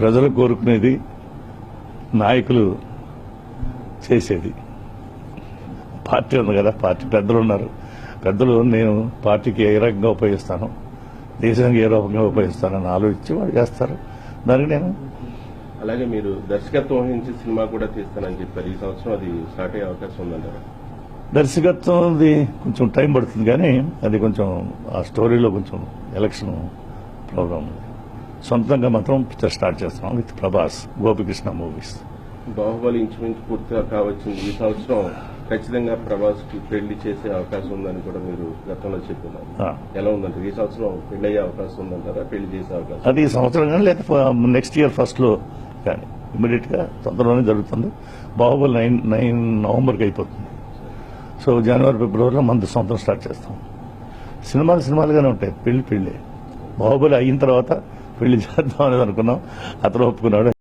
ప్రజలు కోరుకునేది నాయకులు చేసేది. పార్టీ ఉంది కదా పార్టీ పెద్దలు ఉన్నారు. పెద్దలు నేను పార్టీకి ఏ రకంగా ఉపయోగిస్తాను? దేశానికి ఏ రకంగా ఉపయోగిస్తానని ఆలోచించి వాళ్ళు చేస్తారు. దానికి నేను అలాగే మీరు దర్శకత్వం వహించి సినిమా కూడా తీస్తానని చెప్పారు. ఈ సంవత్సరం అది స్టార్ట్ అయ్యే అవకాశం ఉందంటారా? దర్శకత్వం అది కొంచెం టైం పడుతుంది కానీ అది కొంచెం ఆ స్టోరీలో కొంచెం ఎలక్షన్ ప్రోగ్రామ్ ఉంది. సొంతంగా మాత్రం పిక్చర్ స్టార్ట్ చేస్తున్నాం విత్ ప్రభాస్ గోపికృష్ణ మూవీస్. బాహుబలి ఇంచుమించు పూర్తిగా కావచ్చింది. ఈ సంవత్సరం ఖచ్చితంగా ప్రభాస్కి పెళ్ళి చేసే అవకాశం ఉందని కూడా మీరు గతంలో చెప్తున్నారు. ఎలా ఉందంటారు ఈ సంవత్సరం పెళ్ళి అయ్యే అవకాశం ఉందంటారా? పెళ్ళి చేసే అవకాశం అది ఈ సంవత్సరం కానీ లేదా నెక్స్ట్ ఇయర్ ఫస్ట్లో కానీ. ఇమీడియట్గా తొందరలోనే జరుగుతుంది. బాహుబలి నైన్ నైన్ నవంబర్కి అయిపోతుంది. సో జనవరి ఫిబ్రవరిలో మన సొంతం స్టార్ట్ చేస్తాం. సినిమాలు సినిమాలుగానే ఉంటాయి. పెళ్ళి పెళ్ళి బాహుబలి అయిన తర్వాత పెళ్ళి చేద్దాం అనేది అనుకున్నాం. అతను ఒప్పుకున్నాడు.